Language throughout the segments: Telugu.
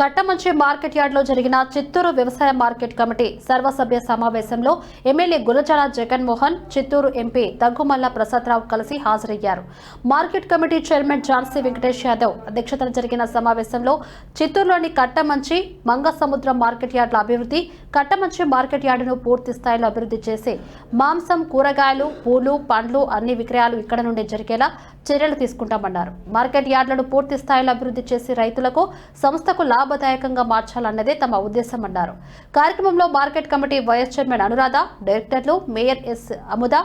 కట్టమంచి మార్కెట్ యార్డ్లో జరిగిన చిత్తూరు వ్యవసాయ మార్కెట్ కమిటీ సర్వసభ్య సమావేశంలో ఎమ్మెల్యే గురజాల జగన్మోహన్ చిత్తూరు ఎంపీ దగ్గుమల్ల ప్రసాదరావు కలిసి హాజరయ్యారు. Market committee chairman Jhansi Venkatesh Yadav అధ్యక్షతన జరిగిన సమావేశంలో చిత్తూరులోని కట్టమంచి మంగసముద్రం మార్కెట్ యార్డ్ల అభివృద్ధి కట్టమంచి మార్కెట్ యార్డును పూర్తి స్థాయిలో అభివృద్ధి చేసి మాంసం కూరగాయలు పూలు పండ్లు అన్ని విక్రయాలు ఇక్కడ నుండి జరిగేలా చర్యలు తీసుకుంటామన్నారు. మార్కెట్ యార్డులను పూర్తి స్థాయిలో అభివృద్ధి చేసి రైతులకు సంస్థకు లాభం లాభదాయకంగా మార్చాలన్నదే తమ ఉద్దేశం అన్నారు కార్యక్రమంలో market committee vice chairman Anuradha డైరెక్టర్లు మేయర్ ఎస్ అముద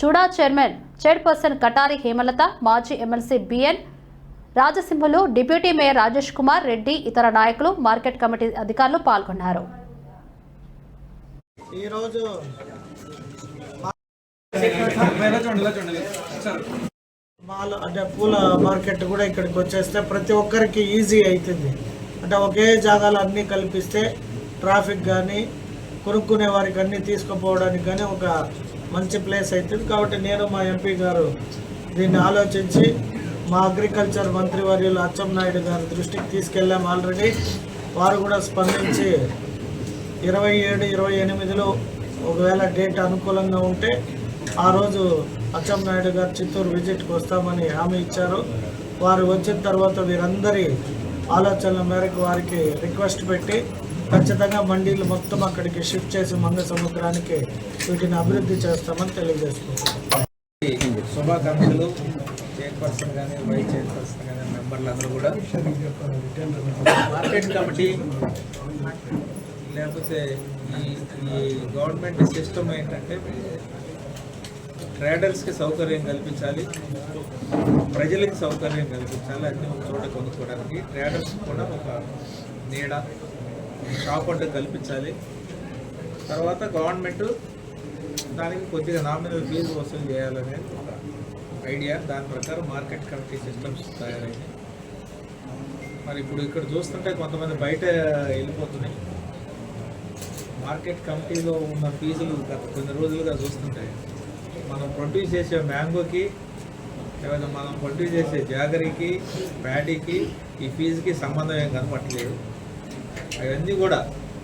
చూడా చైర్మన్ చైర్పర్సన్ కటారి హేమలత మాజీ MLC B N Rajasimhulu deputy mayor Rajesh Kumar Reddy ఇతర నాయకులు మార్కెట్ కమిటీ అధికారులు పాల్గొన్నారు. ఈరోజు మాల్ అంటే పూల మార్కెట్ కూడా ఇక్కడికి వచ్చేస్తే ప్రతి ఒక్కరికి ఈజీ అవుతుంది. అంటే ఒకే జాగాలో అన్నీ కల్పిస్తే ట్రాఫిక్ కానీ కొనుక్కునే వారికి అన్నీ తీసుకుపోవడానికి కానీ ఒక మంచి ప్లేస్ అవుతుంది కాబట్టి నేను మా ఎంపీ గారు దీన్ని ఆలోచించి మా అగ్రికల్చర్ మంత్రి వర్యులు అచ్చెన్నాయుడు గారి దృష్టికి తీసుకెళ్ళాం ఆల్రెడీ. వారు కూడా స్పందించి ఇరవై ఏడు ఇరవై ఎనిమిదిలో ఒకవేళ డేట్ అనుకూలంగా ఉంటే ఆ రోజు అచ్చెం నాయుడు గారు చిత్తూరు విజిట్కి వస్తామని హామీ ఇచ్చారు. వారు వచ్చిన తర్వాత వీరందరి ఆలోచనల మేరకు వారికి రిక్వెస్ట్ పెట్టి ఖచ్చితంగా మండీలు మొత్తం అక్కడికి షిఫ్ట్ చేసి మంగ సముద్రానికి వీటిని అభివృద్ధి చేస్తామని తెలియజేసుకుంటున్నాం శుభాకాంక్షలు. చైర్పర్సన్ కానీ వైస్ చైర్పర్సన్ కానీ మెంబర్లు అందరూ కూడా. మార్కెట్ కమిటీ లేకపోతే ఈ ఈ గవర్నమెంట్ సిస్టమ్ ఏంటంటే ట్రేడర్స్కి సౌకర్యం కల్పించాలి. ప్రజలకి సౌకర్యం కల్పించాలి. అన్ని ఒక చోట కొనుక్కోవడానికి. ట్రేడర్స్ కూడా ఒక నీడ షాప్ అంటే కల్పించాలి. తర్వాత గవర్నమెంట్ దానికి కొద్దిగా నామినల్ ఫీజు వసూలు చేయాలనే ఒక ఐడియా. దాని ప్రకారం మార్కెట్ కమిటీ సిస్టమ్స్ తయారైనాయి. మరి ఇప్పుడు ఇక్కడ చూస్తుంటే కొంతమంది బయట వెళ్ళిపోతున్నాయి. మార్కెట్ కమిటీలో ఉన్న ఫీజులు గత కొన్ని రోజులుగా చూస్తుంటాయి మనం ప్రొడ్యూస్ చేసే మ్యాంగోకి లేదా మనం ప్రొడ్యూస్ చేసే జాగరీకి ప్యాడీకి ఈ ఫీజుకి సంబంధం ఏం కనపట్లేదు అవన్నీ కూడా